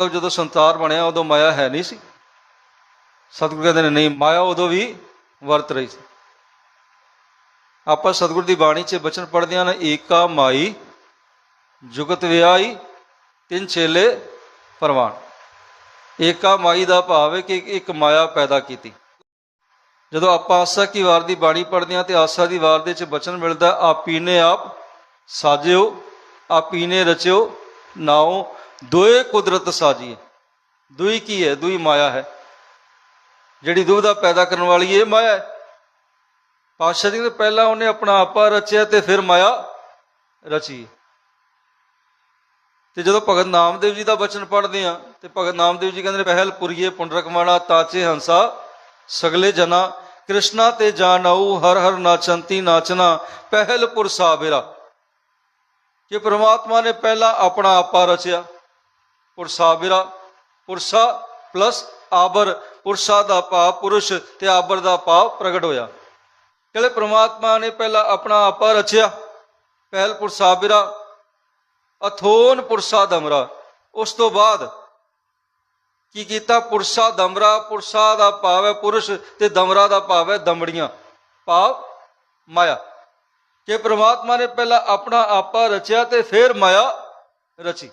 ਮਤਲਬ ਜਦੋਂ ਸੰਸਾਰ ਬਣਿਆ, ਉਦੋਂ ਮਾਇਆ ਹੈ ਨਹੀਂ ਸੀ। ਸਤਿਗੁਰੂ ਕਹਿੰਦੇ ਨੇ, ਨਹੀਂ, ਮਾਇਆ ਉਦੋਂ ਵੀ ਵਰਤ ਰਹੀ ਸੀ। ਆਪਾਂ ਸਤਿਗੁਰ ਦੀ ਬਾਣੀ 'ਚ ਬਚਨ ਪੜ੍ਹਦੇ ਹਾਂ ਨਾ, ਏਕਾ ਮਾਈ, ਜੁਗਤ ਵਿਆਹੀ, ਤਿੰਨ ਛੇਲੇ, ਪਰਵਾਨ। ਏਕਾ ਮਾਈ ਦਾ ਭਾਵ ਹੈ ਕਿ ਇੱਕ ਮਾਇਆ ਪੈਦਾ ਕੀਤੀ। ਜਦੋਂ ਆਪਾਂ ਆਸਾ ਕੀ ਵਾਰ ਦੀ ਬਾਣੀ ਪੜ੍ਹਦੇ ਹਾਂ ਤੇ ਆਸਾ ਦੀ ਵਾਰ ਦੇ ਵਿੱਚ ਬਚਨ ਮਿਲਦਾ ਆਪੀ ਨੇ ਆਪ ਸਾਜਿਓ ਆਪੀ ਨੇ ਰਚਿਓ, ਨਾਉ ਦੋਏ ਕੁਦਰਤ ਸਾਜੀ ਦੁਈ ਕੀ ਹੈ? ਦੁਈ ਮਾਇਆ ਹੈ। ਜਿਹੜੀ ਦੁਵਿਧਾ ਪੈਦਾ ਕਰਨ ਵਾਲੀ ਇਹ ਮਾਇਆ ਹੈ। ਪਾਤਸ਼ਾਹ ਜੀ ਨੇ ਪਹਿਲਾਂ ਉਹਨੇ ਆਪਣਾ ਆਪਾ ਰਚਿਆ ਤੇ ਫਿਰ ਮਾਇਆ ਰਚੀ। ਤੇ ਜਦੋਂ ਭਗਤ ਨਾਮਦੇਵ ਜੀ ਦਾ ਬਚਨ ਪੜ੍ਹਦੇ ਆ ਤੇ ਭਗਤ ਨਾਮਦੇਵ ਜੀ ਕਹਿੰਦੇ ਨੇ, ਪਹਿਲ ਪੁਰੀਏ ਪੁੰਡਰਕਮਾਣਾ ਤਾਚੇ ਹੰਸਾ, ਸਗਲੇ ਜਨਾ, ਕ੍ਰਿਸ਼ਨਾ ਤੇ ਜਾਣਾਉ ਹਰ ਹਰ ਨਾਚੰਤੀ ਨਾਚਨਾ, ਪਹਿਲ ਪੁਰ ਸਾਬੇਰਾ। ਕਿ ਪ੍ਰਮਾਤਮਾ ਨੇ ਪਹਿਲਾਂ ਆਪਣਾ ਆਪਾ ਰਚਿਆ। ਪੁਰਸਾਬਿਰਾ ਪੁਰਸਾ ਪਲਸ ਆਬਰ, ਪੁਰਸਾ ਦਾ ਭਾਵ ਪੁਰਸ਼ ਤੇ ਆਬਰ ਦਾ ਭਾਵ ਪ੍ਰਗਟ ਹੋਇਆ। ਕਹਿੰਦੇ ਪ੍ਰਮਾਤਮਾ ਨੇ ਪਹਿਲਾਂ ਆਪਣਾ ਆਪਾ ਰਚਿਆ, ਪਹਿਲ ਪੁਰਸਾਬਿਰਾ ਅਥੋਨ ਪੁਰਸਾ ਦਮਰਾ। ਉਸ ਤੋਂ ਬਾਅਦ ਕੀ ਕੀਤਾ? ਪੁਰਸਾ ਦਮਰਾ, ਪੁਰਸਾ ਦਾ ਭਾਵ ਹੈ ਪੁਰਸ਼ ਤੇ ਦਮਰਾ ਦਾ ਭਾਵ ਹੈ ਦਮੜੀਆਂ। ਭਾਵ ਮਾਇਆ। ਕਿ ਪ੍ਰਮਾਤਮਾ ਨੇ ਪਹਿਲਾਂ ਆਪਣਾ ਆਪਾ ਰਚਿਆ ਤੇ ਫਿਰ ਮਾਇਆ ਰਚੀ।